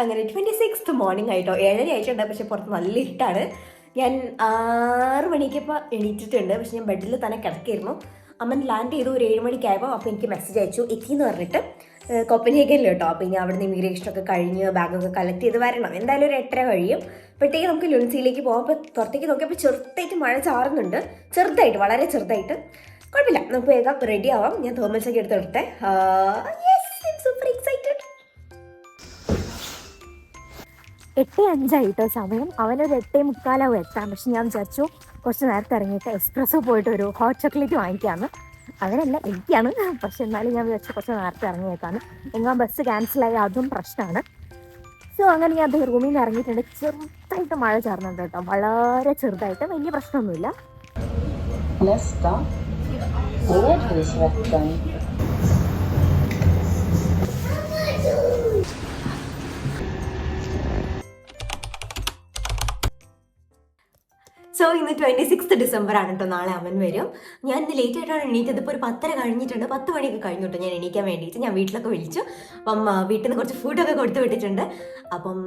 അങ്ങനെ twenty sixth morning ആയിട്ടോ ഏഴര ആയിട്ടുണ്ട്. പക്ഷെ പുറത്ത് നല്ല ഇട്ടാണ്. ഞാൻ ആറ് മണിക്കപ്പോൾ എണീറ്റിട്ടുണ്ട്. പക്ഷെ ഞാൻ ബെഡിൽ തന്നെ കിടക്കായിരുന്നു. അമ്മൻ ലാൻഡ് ചെയ്തു. ഒരു ഏഴ് മണിക്കായപ്പോൾ അപ്പോൾ എനിക്ക് മെസ്സേജ് അയച്ചു. എത്തി എന്ന് പറഞ്ഞിട്ട് കൊപ്പനേക്കല്ലോ കേട്ടോ. അപ്പോൾ ഇനി അവിടുന്ന് ഇമിഗ്രേഷനൊക്കെ കഴിഞ്ഞ് ബാഗൊക്കെ കളക്ട് ചെയ്ത് വരണം. എന്തായാലും ഒരു എട്ടര കഴിയും. അപ്പോഴത്തേക്ക് നമുക്ക് ലുൻസിയിലേക്ക് പോകാം അപ്പോൾ പുറത്തേക്ക് നോക്കിയപ്പോൾ ചെറുതായിട്ട് മഴ ചാറുന്നുണ്ട്. ചെറുതായിട്ട് വളരെ ചെറുതായിട്ട്. കുഴപ്പമില്ല. നമുക്ക് വേഗം റെഡി ആവാം. ഞാൻ തേർമൽസൊക്കെ എടുത്തെടുത്തെ എട്ട് അഞ്ചായിട്ടോ? സമയം അവനൊരു എട്ടേ മുക്കാലാവും എത്താൻ പക്ഷെ ഞാൻ വിചാരിച്ചു കുറച്ച് നേരത്തെ ഇറങ്ങിയിട്ട് എക്സ്പ്രസ്സോ പോയിട്ട് ഒരു ഹോട്ട് ചോക്ലേറ്റ് വാങ്ങിക്കാമെന്ന് അവനല്ല എനിക്കാണ്. പക്ഷെ എന്നാലും ഞാൻ വിചാരിച്ചു കുറച്ച് നേരത്തെ ഇറങ്ങിയേക്കാണ് എങ്ങാൻ ബസ് ക്യാൻസലായി അതും പ്രശ്നമാണ്. സോ അങ്ങനെ ഞാൻ അത് റൂമിൽ നിന്ന് ഇറങ്ങിയിട്ടുണ്ട്. ചെറുതായിട്ട് മഴ ചേർന്നുണ്ട് കേട്ടോ. വളരെ ചെറുതായിട്ട് വലിയ പ്രശ്നമൊന്നുമില്ല. സോ ഇന്ന് ട്വന്റി സിക്സ് ഡിസംബർ ആണ് കേട്ടോ നാളെ അവൻ വരും. ഞാൻ ഇന്ന് ലേറ്റ് ആയിട്ടാണ് എണീറ്റത്. ഇപ്പോൾ ഒരു പത്തര കഴിഞ്ഞിട്ടുണ്ട്. പത്ത് മണിയൊക്കെ കഴിഞ്ഞു കേട്ടോ ഞാൻ എണീക്കാൻ വേണ്ടിയിട്ട് ഞാൻ വീട്ടിലൊക്കെ വിളിച്ചു. അപ്പം വീട്ടിൽ നിന്ന് കുറച്ച് ഫുഡൊക്കെ കൊടുത്തു വിട്ടിട്ടുണ്ട്. അപ്പം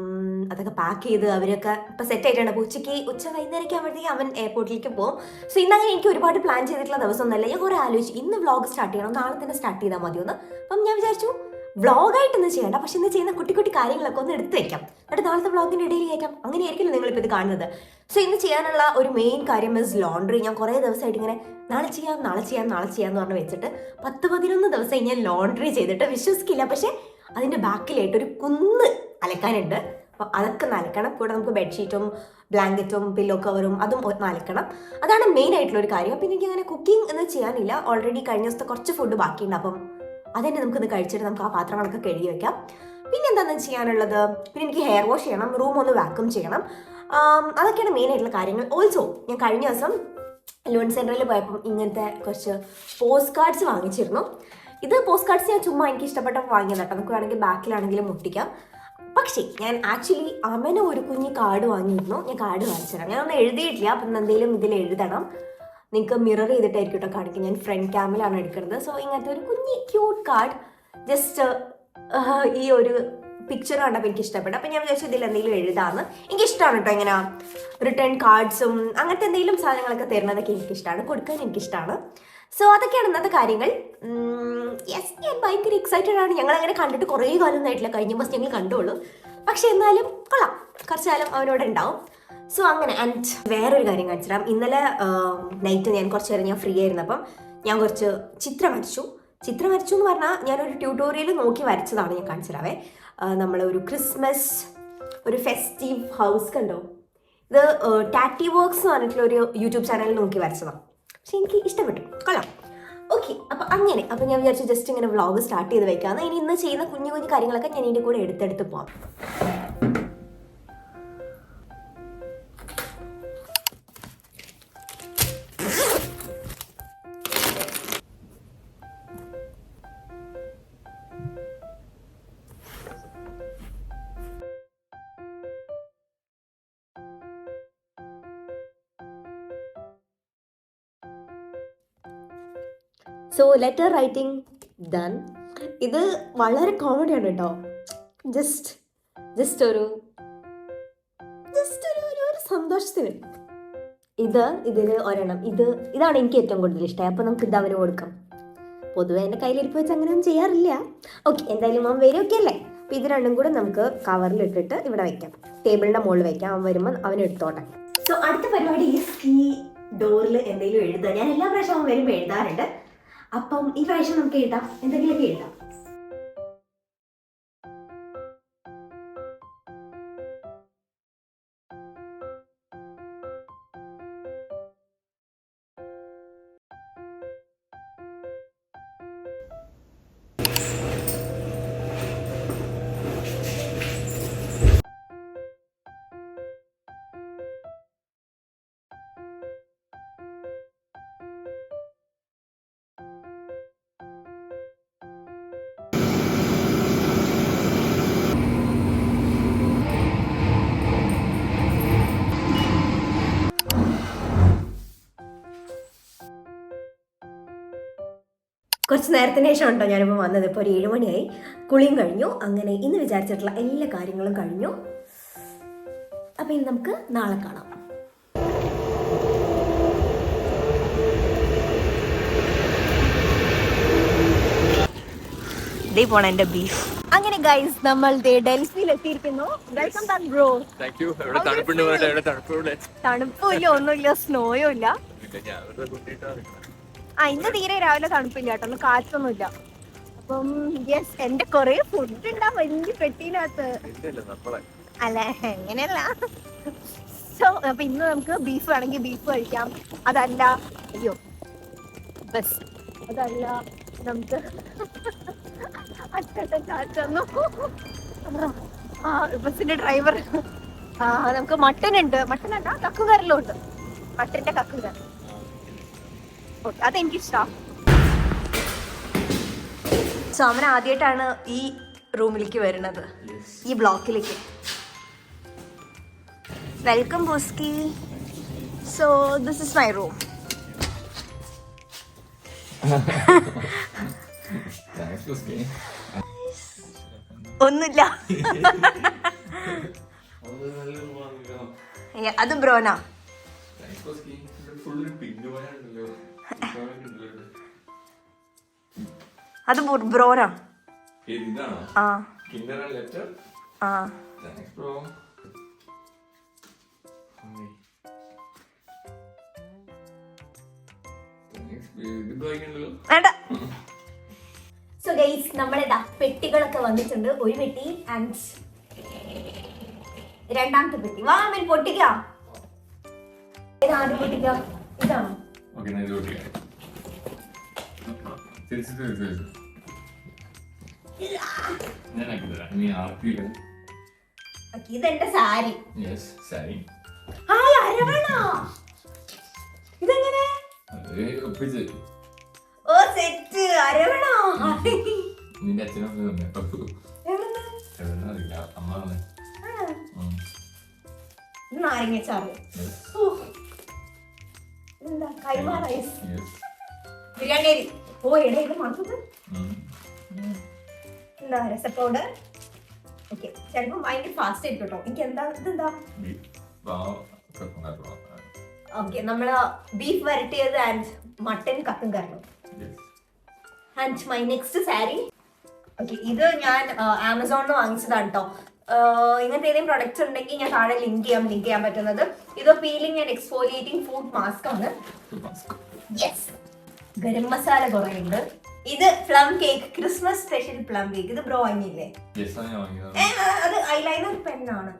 അതൊക്കെ പാക്ക് ചെയ്ത് അവരൊക്കെ ഇപ്പം സെറ്റ് ആയിട്ടുണ്ട് അപ്പോൾ ഉച്ചയ്ക്ക് ഉച്ച വൈകുന്നേരമൊക്കെ അവൻ എയർപോർട്ടിലേക്ക് പോകും സോ ഇന്നങ്ങനെ എനിക്ക് ഒരുപാട് പ്ലാൻ ചെയ്തിട്ടുള്ള ദിവസമൊന്നുമല്ല. ഞാൻ കുറേ ആലോചിച്ചു. ഇന്ന് വ്ളോഗ് സ്റ്റാർട്ട് ചെയ്യണം. നാളെ തന്നെ സ്റ്റാർട്ട് ചെയ്താൽ മതിയൊന്ന്. അപ്പം ഞാൻ വിചാരിച്ചു വ്ളോഗായിട്ടൊന്നും ചെയ്യണ്ട. പക്ഷെ ഇന്ന് ചെയ്യുന്ന കുട്ടി കുട്ടി കാര്യങ്ങളൊക്കെ ഒന്ന് എടുത്തു വെക്കാം. എന്നിട്ട് നാളത്തെ വ്ളോഗിന്റെ ഇടയിൽ കയറ്റാം. അങ്ങനെയായിരിക്കില്ല നിങ്ങളിപ്പോൾ ഇത് കാണുന്നത്. സോ ഇന്ന് ചെയ്യാനുള്ള ഒരു മെയിൻ കാര്യം ഇസ് ലോണ്ടറി ഞാൻ കുറേ ദിവസമായിട്ട് ഇങ്ങനെ നാളെ ചെയ്യാം നാളെ ചെയ്യാം നാളെ ചെയ്യാം എന്ന് പറഞ്ഞ് വെച്ചിട്ട് പത്ത് പതിനൊന്ന് ദിവസം ഞാൻ ലോണ്ടറി ചെയ്തിട്ട് വിശ്വസിക്കില്ല. പക്ഷേ അതിന്റെ ബാക്കിലായിട്ട് ഒരു കുന്ന് അലക്കാനുണ്ട്. അപ്പോൾ അതൊക്കെ നനക്കണം. കൂടെ നമുക്ക് ബെഡ്ഷീറ്റും ബ്ലാങ്കറ്റും പില്ലോ കവറും അതും ഒന്ന് അലക്കണം അതാണ് മെയിൻ ആയിട്ടുള്ള ഒരു കാര്യം. അപ്പം എനിക്ക് അങ്ങനെ കുക്കിംഗ് എന്ന് ചെയ്യാനില്ല. ഓൾറെഡി കഴിഞ്ഞ ദിവസത്തെ കുറച്ച് ഫുഡ് ബാക്കിയുണ്ട്. അപ്പം അതന്നെ നമുക്കൊന്ന് കഴിച്ചിട്ട് നമുക്ക് ആ പാത്രങ്ങളൊക്കെ കഴുകി വെക്കാം. പിന്നെ എന്താണെന്ന് ചെയ്യാനുള്ളത്? പിന്നെ എനിക്ക് ഹെയർ വാഷ് ചെയ്യണം റൂം ഒന്ന് വാക്യൂം ചെയ്യണം. അതൊക്കെയാണ് മെയിൻ ആയിട്ടുള്ള കാര്യങ്ങൾ. ഓൾസോ ഞാൻ കഴിഞ്ഞ ദിവസം ലോൺ സെന്ററിൽ പോയപ്പം ഇങ്ങനത്തെ കുറച്ച് പോസ്റ്റ് കാർഡ്സ് വാങ്ങിച്ചിരുന്നു. ഇത് പോസ്റ്റ് കാർഡ്സ് ഞാൻ ചുമ്മാ എനിക്ക് ഇഷ്ടപ്പെട്ടപ്പോൾ വാങ്ങിയത് കേട്ടോ നമുക്ക് വേണമെങ്കിൽ ബാക്കിലാണെങ്കിലും മുട്ടിക്കാം. പക്ഷേ ഞാൻ ആക്ച്വലി അമന ഒരു കുഞ്ഞ് കാർഡ് വാങ്ങിയിരുന്നു. ഞാൻ കാർഡ് വാങ്ങിച്ചു തരാം ഞാനൊന്നും എഴുതിയിട്ടില്ല. അപ്പം എന്തെങ്കിലും ഇതിൽ എഴുതണം. നിങ്ങൾക്ക് മിറർ ചെയ്തിട്ടായിരിക്കും കേട്ടോ കാണിക്കും. ഞാൻ ഫ്രണ്ട് ക്യാമിലാണ് എടുക്കുന്നത് സോ ഇങ്ങനത്തെ ഒരു കുഞ്ഞി ക്യൂട്ട് കാർഡ് ജസ്റ്റ് ഈ ഒരു പിക്ചർ കണ്ടപ്പോൾ എനിക്ക് ഇഷ്ടപ്പെട്ടു. അപ്പം ഞാൻ വിചാരിച്ചു ഇതിൽ എന്തെങ്കിലും എഴുതാമെന്ന് എനിക്ക് ഇഷ്ടമാണ് കേട്ടോ ഇങ്ങനെ റിട്ടേൺ കാർഡ്സും അങ്ങനത്തെ എന്തെങ്കിലും സാധനങ്ങളൊക്കെ തരുന്നതൊക്കെ എനിക്കിഷ്ടമാണ് കൊടുക്കാൻ എനിക്കിഷ്ടമാണ് സോ അതൊക്കെയാണ് ഇന്നത്തെ കാര്യങ്ങൾ. യെസ് ഞാൻ ഭയങ്കര എക്സൈറ്റഡ് ആണ്. ഞങ്ങൾ അങ്ങനെ കണ്ടിട്ട് കുറേ കാലം ആയിട്ടില്ല കഴിഞ്ഞ മാസം ഞങ്ങൾ കണ്ടോളൂ പക്ഷെ എന്നാലും കൊള്ളാം. കുറച്ച് കാലം അവനോട് ഉണ്ടാവും. സോ അങ്ങനെ ആൻഡ് വേറൊരു കാര്യം കാണിച്ചിടാം ഇന്നലെ നൈറ്റ് ഞാൻ കുറച്ച് നേരം ഞാൻ ഫ്രീ ആയിരുന്നു. അപ്പം ഞാൻ കുറച്ച് ചിത്രം വരച്ചു. ചിത്രം വരച്ചു എന്ന് പറഞ്ഞാൽ ഞാനൊരു ട്യൂട്ടോറിയൽ നോക്കി വരച്ചതാണ് ഞാൻ കാണിച്ചിടാവേ നമ്മൾ ഒരു ക്രിസ്മസ് ഒരു ഫെസ്റ്റീവ് ഹൗസ് കണ്ടോ? ഇത് ടാറ്റി വർക്ക്സ് എന്ന് പറഞ്ഞിട്ടുള്ള ഒരു യൂട്യൂബ് ചാനൽ നോക്കി വരച്ചതാണ് പക്ഷെ എനിക്ക് ഇഷ്ടപ്പെട്ടു. കൊള്ളാം. ഓക്കെ അപ്പം അങ്ങനെ. അപ്പം ഞാൻ വിചാരിച്ചു ജസ്റ്റ് ഇങ്ങനെ വ്ളോഗ് സ്റ്റാർട്ട് ചെയ്ത് വെക്കാം ഇനി ഇന്ന് ചെയ്യുന്ന കുഞ്ഞു കുഞ്ഞു കാര്യങ്ങളൊക്കെ ഞാൻ ഇതിന്റെ കൂടെ എടുത്തെടുത്ത് പോകാം സോ ലെറ്റർ റൈറ്റിംഗ് ഡൺ ഇത് വളരെ കോമഡിയാണ് കേട്ടോ. ജസ്റ്റ് ജസ്റ്റ് ഒരു ജസ്റ്റ് ഒരു ഒരു സന്തോഷത്തിന്. ഇത് ഇതിൽ ഒരെണ്ണം. ഇത് ഇതാണ് എനിക്ക് ഏറ്റവും കൂടുതൽ ഇഷ്ടമായി അപ്പോൾ നമുക്ക് ഇത് അവന് കൊടുക്കാം. പൊതുവെ എന്റെ കയ്യിലിരിപ്പ് വെച്ച് അങ്ങനെയൊന്നും ചെയ്യാറില്ല. ഓക്കെ എന്തായാലും അവൻ വരും. ഒക്കെ അല്ലേ? അപ്പം ഇത് രണ്ടും കൂടെ നമുക്ക് കവറിലിട്ടിട്ട് ഇവിടെ വയ്ക്കാം ടേബിളിന്റെ മുകളിൽ വയ്ക്കാം അവൻ വരുമ്പോൾ അവൻ എടുത്തോട്ടെ. സോ അടുത്ത പരിപാടി ഈ ഡോറിൽ എന്തെങ്കിലും എഴുതുക. ഞാൻ എല്ലാ പ്രാവശ്യവും വരുമ്പോൾ എഴുതാറുണ്ട്. അപ്പം ഈ പ്രാവശ്യം നമുക്ക് എഴുതാം. എന്തെങ്കിലുമൊക്കെ എഴുതാം. കുറച്ച് നേരത്തിന് ശേഷം ഉണ്ടോ ഞാനിപ്പോൾ വന്നത്? ഇപ്പോൾ ഒരു ഏഴുമണിയായി. കുളിയും കഴിഞ്ഞു. അങ്ങനെ ഇന്ന് വിചാരിച്ചിട്ടുള്ള എല്ലാ കാര്യങ്ങളും കഴിഞ്ഞു. അപ്പോൾ ഇനി നമുക്ക് നാളെ കാണാം. ദേ പോണ എന്റെ ബീഫ് അങ്ങനെ ഗൈസ് നമ്മൾ ഡൽഹിയിൽ എത്തിയിരിക്കുന്നു വെൽക്കം ബാക്ക് ബ്രോ തണുപ്പില്ല ഒന്നുമില്ല സ്നോയും ഇല്ല. ആ ഇന്ന് തീരെ രാവിലെ തണുപ്പില്ല കേട്ടോ ഒന്ന് കാറ്റൊന്നുമില്ല. അപ്പം യെസ് എന്റെ കൊറേ ഫുഡ് ഉണ്ടാ വലിയ പെട്ടീനകത്ത്. അല്ല? എങ്ങനെയല്ല? സോ അപ്പൊ ഇന്ന് നമുക്ക് ബീഫ് വേണമെങ്കിൽ ബീഫ് കഴിക്കാം. അതല്ല അയ്യോ ബസ് അതല്ല നമുക്ക് അച്ചട്ടൻ കാറ്റന്നു ആ ബസ്സിന്റെ ഡ്രൈവർ ആ നമുക്ക് മട്ടൻ ഉണ്ട്. മട്ടൻ അല്ല ഉണ്ട്. മട്ടന്റെ കക്കുകർ ഓക്കെ അതെനിക്കിഷ്ടമാണ് സോ അവൻ ആദ്യമായിട്ടാണ് ഈ റൂമിലേക്ക് വരുന്നത്. ഈ ബ്ലോക്കിലേക്ക്. Welcome Boski so this is my room ഒന്നുമില്ല. അത് ബ്രോനാ. ഫുള്ള് അത് ബ്രോനാ ആ. ആ. വേണ്ട. സോ ഗൈസ് നമ്മളിതാ പെട്ടികളൊക്കെ വന്നിട്ടുണ്ട്. ഒരു പെട്ടി ആൻഡ് രണ്ടാമത്തെ പെട്ടി. വാ മീൻ പൊട്ടിക്കാം. ആദ്യം പൊട്ടിക്കാം? ഇതാണോ. ആക്കി തരാം നീ ആർക്കില്ല ഓക്കേ, ഇതെന്റെ സാരി. യെസ് സാരി. ഹായ് അരവണ. ഇതെങ്ങനെ? ഒപ്പിച്ച്. ഓ സെറ്റ്. അരവണ. നിന്റെ അച്ഛനൊക്കെ അറിയില്ല. അമ്മ തന്നെ ആ, ബിരിയാണി ഓ നാരങ്ങച്ചാറ് Yes. എന്താ പൗഡർ ഓക്കെ ചിലപ്പോൾ ഭയങ്കര ഫാസ്റ്റ് ആയിരിക്കും കേട്ടോ എനിക്ക് എന്താ ഇതെന്താ. ഓക്കെ നമ്മൾ ബീഫ് വരട്ടിയത് ആൻഡ് മട്ടൻ കത്തും കറിയും. And my next sari okay ഇത് ഞാൻ ആമസോണിൽ വാങ്ങിച്ചതാണ് കേട്ടോ ഇങ്ങനത്തെ ഏതെങ്കിലും പ്രൊഡക്ട്സ് ഉണ്ടെങ്കിൽ ഞാൻ താഴെ ലിങ്ക് ചെയ്യാം ലിങ്ക് ചെയ്യാൻ പറ്റുന്നത്. ഇത് peeling and exfoliating food mask ആണ്. യെസ് ഗരം മസാല കുറേ ഉണ്ട്. ഇത് plum cake Christmas special plum cake ഇത് ബ്രോ വാങ്ങിയില്ലേ അത് ഐലൈനർ പെൻ ആണ്.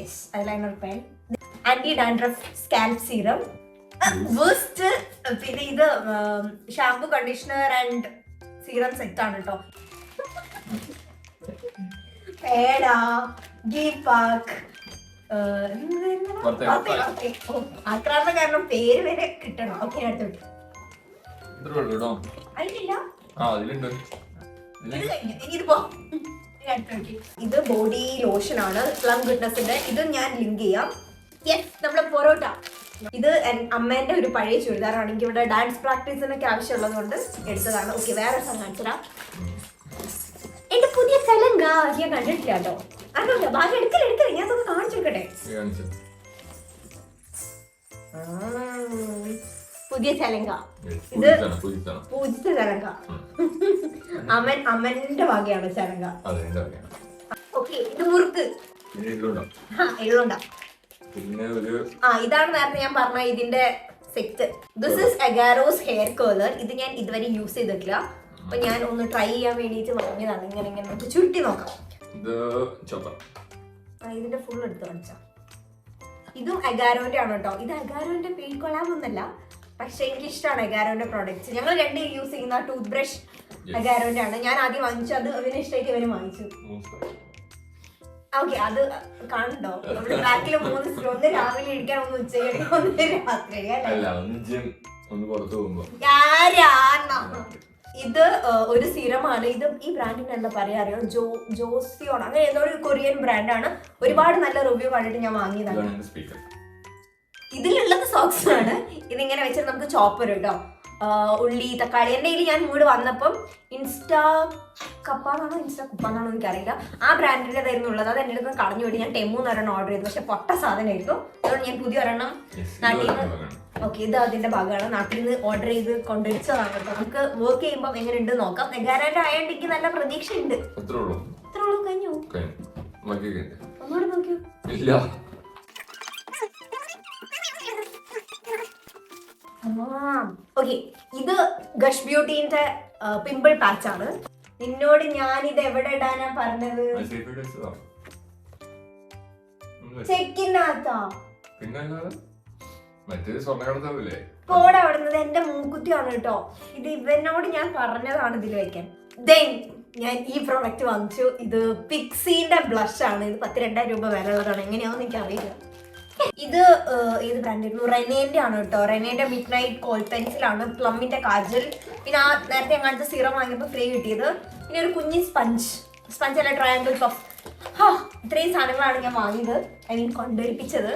Yes eyeliner pen anti dandruff scalp serum waste പിന്നെ ഇത് shampoo conditioner and serum set ആണ് കേട്ടോ പേട. ഗീ പാക്ക് ആക്രാന്ത കാരണം പേര് വരെ കിട്ടണം. ഓക്കെ അടുത്തോട്ട് ഇത്രേ ഉള്ളൂ കേട്ടോ. ഇത് ബോഡി ലോഷൻ ആണ്. പ്ലം ഗുഡ്നസിന്റെ ഇത് ഞാൻ ലിങ്ക് ചെയ്യാം. യെസ് നമ്മുടെ പൊറോട്ട. ഇത് അമ്മേന്റെ ഒരു പഴയ ചുരിദാറാണ് എനിക്ക് ഇവിടെ ഡാൻസ് പ്രാക്ടീസിനൊക്കെ ആവശ്യമുള്ളത് കൊണ്ട് എടുത്തതാണ്. ഓക്കെ വേറെ സ്ഥലം കാണിച്ചതാ എന്റെ പുതിയ ചലങ്ക ഞാൻ കണ്ടിട്ടില്ല കേട്ടോ. അറിയില്ല ബാക്കി എടുക്കല എടുക്കല. ഞാൻ കാണിച്ചു നോക്കട്ടെ. പുതിയ ചലങ്ക. ഇത്. പൂജിച്ച ചലങ്ക അമൻ അമ്മന്റെ വകയാണ് ചലങ്ക. ഓക്കെ ഇത് മുറുക്ക്. പിന്നെ ഒരു ആ ഇതാണ് നേരത്തെ ഞാൻ പറഞ്ഞ ഇതിന്റെ set this is Agaro's hair curler ഇത് ഞാൻ ഇതുവരെ യൂസ് ചെയ്തിട്ടില്ല. അപ്പൊ ഞാൻ ഒന്ന് ട്രൈ ചെയ്യാൻ വേണ്ടിട്ട് വാങ്ങിയതാണ് ഇങ്ങനെ ഇങ്ങനെ നമുക്ക് ചുരുട്ടി നോക്കാം. ഇതിന്റെ ഫുൾ എടുത്ത് കാണിച്ചാ. ഇതും അഗാരോന്റെ ആണ് കേട്ടോ. ഇത് അഗാരോന്റെ കൊളാബ് ഒന്നല്ല പക്ഷെ എനിക്ക് ഇഷ്ടമാണ് അഗാരോന്റെ പ്രോഡക്റ്റ് ഞങ്ങൾ രണ്ട് യൂസ് ചെയ്യുന്ന ടൂത്ത് ബ്രഷ് അഗാരോന്റെ ആണ് ഞാൻ ആദ്യം വാങ്ങിച്ചു. അത് അവന് ഇഷ്ടമായിട്ട് ഇവന് വാങ്ങിച്ചു. ഓക്കെ അത് കണ്ടോ? നമ്മുടെ ബാക്കിൽ മൂന്ന് ഒന്ന് രാവിലെ ഇരിക്കാൻ ഒന്ന് ഉച്ചയ്ക്ക് ഒന്ന് രാത്രി ഇത് ഒരു സിറമാണ് ഇത് ഈ ബ്രാൻഡിന് എന്താ പറയാ അറിയോ? ജോ ജോസിയോൺ. അങ്ങനെ ഏതോ ഒരു കൊറിയൻ ബ്രാൻഡാണ് ഒരുപാട് നല്ല റിവ്യൂ കണ്ടിട്ട് ഞാൻ വാങ്ങിയതാണ്. ഇതിലുള്ളത് സോക്സ് ആണ്. ഇതിങ്ങനെ വെച്ചിട്ട് നമുക്ക് ചോപ്പർ കേട്ടോ ഉള്ളി തക്കാളി. എന്റെ കയ്യിൽ ഞാൻ ഇങ്ങോട്ട് വന്നപ്പം ഇൻസ്റ്റാ കപ്പാന്നാണോ ഇൻസ്റ്റാ കുപ്പാന്നാണോ എനിക്കറിയില്ല. ആ ബ്രാൻഡിന്റെതായിരുന്നു ഉള്ളത് അത് എന്റെ അടുത്ത് നിന്ന് കളഞ്ഞു പോയിട്ട് ഞാൻ ടെമ്മൂന്ന് ഒരെണ്ണം ഓർഡർ ചെയ്തു. പക്ഷെ പൊട്ട സാധനമായിരുന്നു. അതുകൊണ്ട് ഞാൻ പുതിയ ഒരെണ്ണം നാട്ടിൽ നിന്ന്. ഓക്കെ ഇത് അതിന്റെ ഭാഗമാണ്. നാട്ടിൽ നിന്ന് ഓർഡർ ചെയ്ത് കൊണ്ടുവച്ചതാണ് കേട്ടോ. നമുക്ക് വർക്ക് ചെയ്യുമ്പോൾ എങ്ങനെ ഉണ്ട് നോക്കാം. നെഗാരാന്റെ ആയതുകൊണ്ട് എനിക്ക് നല്ല പ്രതീക്ഷയുണ്ട്. അത്രേ ഉള്ളൂ. കഴിഞ്ഞു. ഒന്നുകൂടെ നോക്കിയോ? ഇല്ല. ഓക്കെ ഇത് ഗഷ് ബ്യൂട്ടീന്റെ പിമ്പിൾ പാച്ച് ആണ്. നിന്നോട് ഞാൻ ഇത് എവിടെ ഇടാനാ പറഞ്ഞത്. ചെക്കിനകത്താ? അവിടുന്നത് എന്റെ മൂക്കുത്തിയാണ് കേട്ടോ. ഇത് ഇവനോട് ഞാൻ പറഞ്ഞതാണ് ഇതിൽ വെക്കാൻ. ദെൻ ഞാൻ ഈ പ്രോഡക്റ്റ് വാങ്ങിച്ചു. ഇത് പിക്സിന്റെ ബ്ലഷ് ആണ്. ഇത് പത്തിരണ്ടായിരം രൂപ വില ഉള്ളതാണ് എങ്ങനെയാണെന്ന് എനിക്ക് അറിയില്ല ഇത് ഏത് ബ്രാൻഡായിരുന്നു റെനേന്റെ ആണ് കേട്ടോ. റെനേന്റെ മിഡ് നൈറ്റ് കോൾ പെൻസിലാണ് പ്ലമ്മിന്റെ കാജൽ. പിന്നെ ആ നേരത്തെ സിറം സീറം വാങ്ങിയപ്പോൾ ഫ്രീ കിട്ടിയത്. പിന്നെ ഒരു കുഞ്ഞി സ്പഞ്ച് സ്പഞ്ച് അല്ല ട്രയാങ്കിൾ പഫ് ഹാ ഇത്രയും സാധനങ്ങളാണ് ഞാൻ വാങ്ങിയത്. ഐ മീൻ കൊണ്ടുവരിപ്പിച്ചത്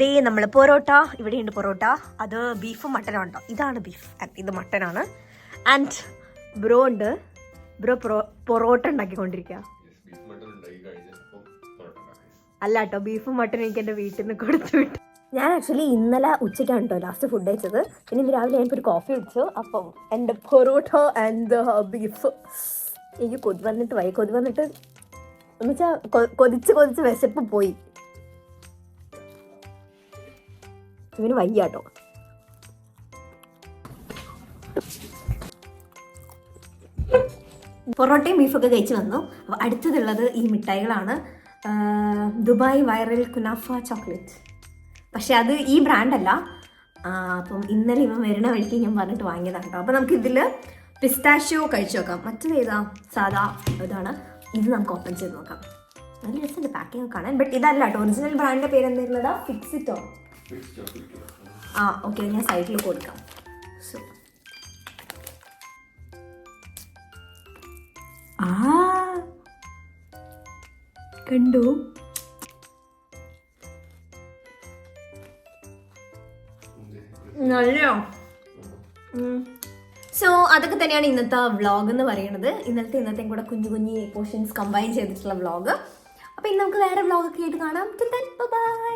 ദേ നമ്മൾ പൊറോട്ട. ഇവിടെയുണ്ട് പൊറോട്ട. അത് ബീഫ് മട്ടനും ഉണ്ടോ? ഇതാണ് ബീഫ്. ഇത് മട്ടനാണ്. ആൻഡ് ബ്രോ ഉണ്ട്. ബ്രോ പൊറോ പൊറോട്ട ഉണ്ടാക്കിക്കൊണ്ടിരിക്കുക. അല്ല കേട്ടോ ബീഫും മട്ടനും എനിക്ക് എന്റെ വീട്ടിൽ നിന്ന് കൊടുത്തു വിട്ടു. ഞാൻ ആക്ച്വലി ഇന്നലെ ഉച്ചയ്ക്കാണ് കേട്ടോ ലാസ്റ്റ് ഫുഡ് കഴിച്ചത്. പിന്നെ ഇന്ന് രാവിലെ ഞാനിപ്പോൾ ഒരു കോഫി കുടിച്ചു. അപ്പം എന്റെ പൊറോട്ട ആൻഡ് ബീഫ് എനിക്ക് കൊതി വന്നിട്ട് വൈ കൊതി വന്നിട്ട് എന്നുവെച്ചാൽ കൊതിച്ച് കൊതിച്ച് വിശപ്പ് പോയി. ഇവന് വയ്യ കേട്ടോ പൊറോട്ടയും ബീഫൊക്കെ കഴിച്ച് വന്നു. അടുത്തതുള്ളത് ഈ മിഠായികളാണ്. Dubai viral kunafa chocolate. പക്ഷെ അത് ഈ ബ്രാൻഡല്ല. അപ്പം ഇന്നലെ ഇവൻ വരുന്ന വഴിക്ക് ഞാൻ പറഞ്ഞിട്ട് വാങ്ങിയതാണ് കേട്ടോ. അപ്പം നമുക്കിതിൽ പിസ്താഷ്യോ കഴിച്ചു നോക്കാം. മറ്റത് ഏതാ? സാധാ ഇതാണ്. ഇത് നമുക്ക് ഓപ്പൺ ചെയ്ത് നോക്കാം. നല്ല രസമുണ്ട്. പാക്കിംഗ് കാണാൻ. ബട്ട് ഇതല്ല കേട്ടോ. ഒറിജിനൽ ബ്രാൻഡിന്റെ പേര് എന്തായിരുന്നതാ ഫിക്സിറ്റോ. ആ ഓക്കെ ഞാൻ സൈഡിൽ കൊടുക്കാം. സോ ആ കണ്ടു? നല്ലോ സോ അതൊക്കെ തന്നെയാണ് ഇന്നത്തെ വ്ളോഗ് എന്ന് പറയുന്നത്. ഇന്നലത്തെ ഇന്നത്തെയും കൂടെ കുഞ്ഞു കുഞ്ഞു പോർഷൻസ് കമ്പൈൻ ചെയ്തിട്ടുള്ള വ്ളോഗ് അപ്പോൾ ഇന്ന് നമുക്ക് വേറെ വ്ളോഗൊക്കെ ആയിട്ട് കാണാം. ബൈ